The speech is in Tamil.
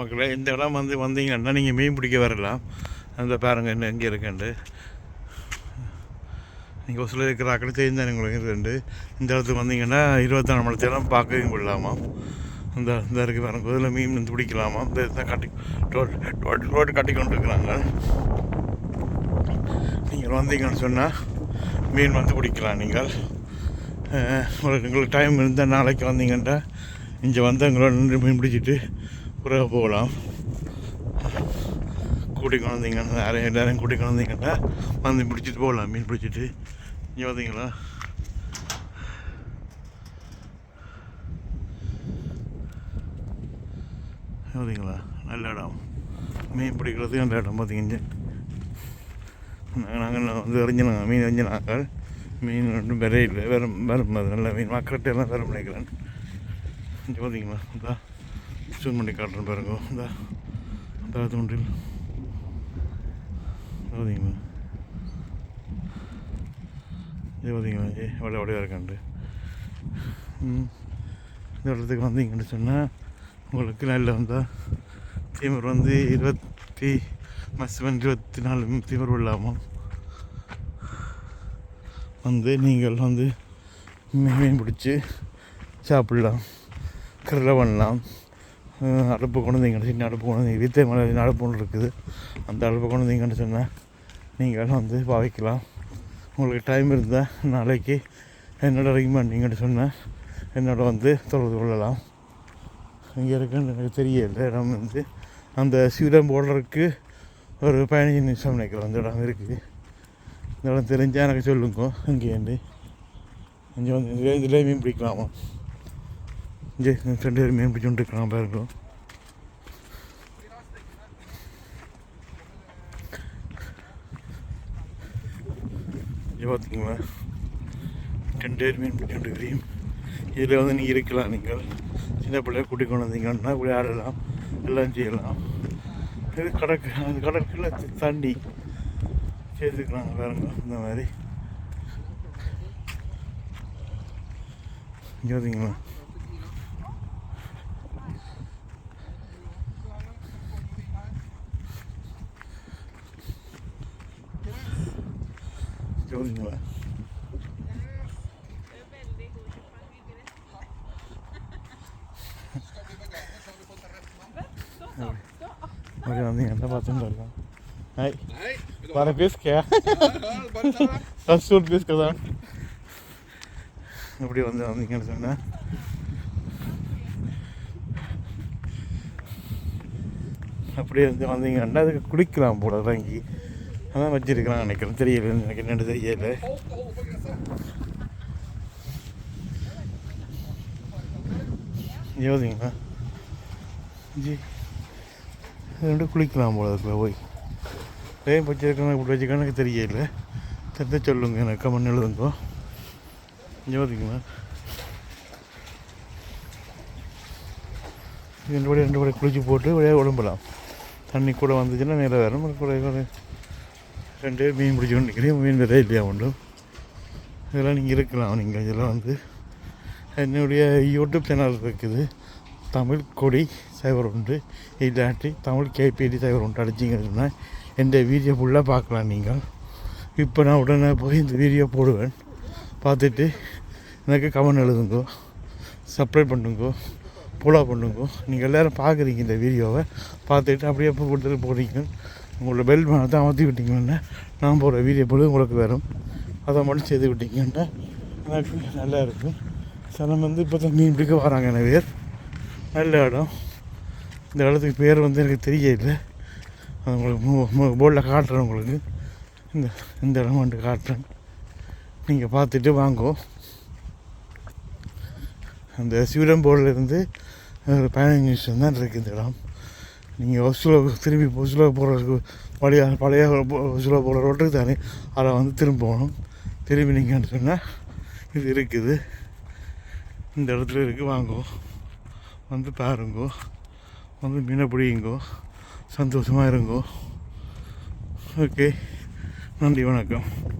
மக்களே. இந்த இடம் வந்து வந்தீங்கன்னா நீங்கள் மீன் பிடிக்க வரலாம். அந்த பாருங்கள் என்ன எங்கே இருக்குண்டு நீங்கள் ஒரு சில இருக்கிற அக்கறை தெரிந்தானே உங்களுக்கு இருக்குண்டு இந்த இடத்துக்கு வந்தீங்கன்னா இருபத்தாறு மணி நேரம் பார்க்கவும் விடலாமா அந்த இந்த இருக்கு பாருங்க இதில் மீன் வந்து பிடிக்கலாமா? இந்த இதை கட்டி ரோட் ரோட் ரோடு கட்டி கொண்டு இருக்கிறாங்க. நீங்கள் வந்தீங்கன்னு சொன்னால் மீன் வந்து பிடிக்கலாம் நீங்கள். உங்களுக்கு உங்களுக்கு டைம் இருந்தால் நாளைக்கு வந்தீங்கன்னா இங்கே வந்து எங்களோட நின்று மீன் பிடிச்சிட்டு பிறகு போகலாம். கூட்டி கொண்டு வந்தீங்கன்னா யாரையும் எல்லாரையும் கூட்டி கொண்டு வந்தீங்கன்னா வந்து பிடிச்சிட்டு போகலாம் மீன் பிடிச்சிட்டு. இங்கே பார்த்தீங்களா பார்த்தீங்களா நல்ல இடம். மீன் பிடிக்கிறதுக்கு நல்ல இடம் பார்த்தீங்க நாங்கள் நாங்கள் வந்து எறிஞ்சினாங்க மீன் எறிஞ்சினாங்க மீன் ஒன்றும் விரை இல்லை வெறும் வரும் அது நல்ல மீன். மக்கள்கிட்ட எல்லாம் வரும் நினைக்கிறேன். இங்கே பார்த்தீங்களா ஜூம் பண்ணி காட்டுறேன் பாருங்க. இந்த அந்த தூண்டில் பார்த்தீங்களா இது பார்த்தீங்களா ஏ வட வடையாக இருக்காண்டு இந்த இடத்துக்கு வந்தீங்கன்னு சொன்னால் உங்களுக்கு நல்ல வந்தால் தீமர் வந்து இருபத்தி மேக்ஸிமம் இருபத்தி நாலு தீமர் இல்லாமல் வந்து நீங்கள் வந்து மீன் பிடிச்சி சாப்பிடலாம். கரில் பண்ணலாம். அடுப்பு கொண்டு வந்தீங்கன்னு சின்ன அடுப்பு கொண்டு வந்தீங்க வித்தை மலை அடுப்பு ஒன்று இருக்குது. அந்த அடுப்பு கொண்டு வந்தீங்கன்னு சொன்னால் நீங்கள் வந்து பாவிக்கலாம். உங்களுக்கு டைம் இருந்தால் நாளைக்கு என்னோட ரெக்கமெண்டிங்கன்னு சொன்னால் என்னோட வந்து தொடர்பு கொள்ளலாம். இங்கே இருக்குன்னு எனக்கு தெரியல. இடம் வந்து அந்த சிவரம் போடுறதுக்கு ஒரு பதினஞ்சு நிமிஷம் நினைக்கிறேன். அந்த இடம் இருக்குது இந்த இடம் தெரிஞ்சால் எனக்கு சொல்லுங்க. இங்கேருந்து இங்கே வந்து இதுலேயே மீன் பிடிக்கலாமா? இங்கே ரெண்டு பேரும் மீன் பிடிச்சுட்டு இருக்கலாம் பாருங்க. இங்கே பார்த்தீங்களா ரெண்டு பேர் மீன் பிடிச்சுட்டு இருக்கிறீங்க இதில் வந்து நீங்கள் இருக்கலாம் நீங்கள். சின்ன பிள்ளைய கூட்டி கொண்டு வந்தீங்கன்னா விளையாடலாம் எல்லாம் செய்யலாம். இது கடற்கு அந்த கடற்கில் தண்ணி சேர்த்துக்கலாம் பாருங்க இந்த மாதிரி. இங்கே பார்த்தீங்களா இங்கே பார்த்தீங்களா அப்படி வந்தீங்கன்னா பார்த்துட்டு வரலாம் ஹாய் வர பேசுக்கியா ஃபஸ்ட் பேசுக்க தான் இப்படி வந்து வந்தீங்கன்னு சொன்னேன் அப்படியே வந்து வந்தீங்கன்னா அதுக்கு குளிக்கலாம் போல இறங்கி அதான் வச்சிருக்கிறான் நினைக்கிறேன். தெரியல எனக்கு என்னென்னு தெரியல. யோசிங்களா ஜி ரெண்டு குளிக்கலாம் போல இருக்குல்ல போய். ஏன் வச்சிருக்கேன் இப்படி வச்சுக்கான்னு எனக்கு தெரியல. தெரிஞ்ச சொல்லுங்க எனக்கு கமெண்ட் எழுதுங்க. யோசிங்களா ரெண்டு படி ரெண்டு படி குளிச்சு போட்டு வழியாக உடம்பலாம். தண்ணி கூட வந்துச்சுன்னா நேரம் வரும் கூட கூட ரெண்டு மீன் பிடிச்சிட்டு நிற்கிறேன் மீன் விதை இல்லையா உண்டு? இதெல்லாம் நீங்கள் இருக்கலாம். நீங்கள் இதெல்லாம் வந்து என்னுடைய யூடியூப் சேனல் இருக்குது. தமிழ் கொடி சைவர் உண்டு. இல்லாட்டி தமிழ் கேபிடி சைவர் உண்டு. அடிச்சிங்கன்னா எந்த வீடியோ ஃபுல்லாக பார்க்கலாம் நீங்கள். இப்போ நான் உடனே போய் இந்த வீடியோ போடுவேன். பார்த்துட்டு எனக்கு கமெண்ட் எழுதுங்கோ. சப்ஸ்கிரைப் பண்ணுங்கோ. ஃபாலோ பண்ணுங்க. நீங்கள் எல்லோரும் பார்க்குறீங்க இந்த வீடியோவை பார்த்துட்டு அப்படியே எப்போ கொடுத்துட்டு போகிறீங்க உங்களோட பெல் தான் அமர்த்தி விட்டிங்கன்னா நான் போகிற வீடியோ போல உங்களுக்கு வரும். அதை மட்டும் செய்து விட்டிங்கன்னா எனக்கு நல்லா இருக்கும் சிலம் வந்து இப்போ தான் மீன் பிடிக்க வராங்க என்ன பேர். நல்ல இடம். இந்த இடத்துக்கு பேர் வந்து எனக்கு தெரியல. அது உங்களுக்கு போர்டில் காட்டுறேன் உங்களுக்கு. இந்த இந்த இடம் வந்துட்டு காட்டுறேன். நீங்கள் பார்த்துட்டு வாங்கோ. அந்த சிவரம் போர்டிலேருந்து ஒரு பதினஞ்சு நிமிஷம் தான் இருக்குது இந்த இடம். நீங்கள் ஒசுலோ திரும்பி ஒசுலோ போகிறதுக்கு பழைய பழைய ஒசுலோ போகிற ரோட்டுக்கு தானே. அதை வந்து திரும்ப போகணும். திரும்பி நீங்கள் சொன்னால் இது இருக்குது. இந்த இடத்துல இருக்குது வாங்கோ. வந்து பாருங்கோ. வந்து மீனை பிடிங்கோ. சந்தோஷமாக இருங்கோ. ஓகே. நன்றி வணக்கம்.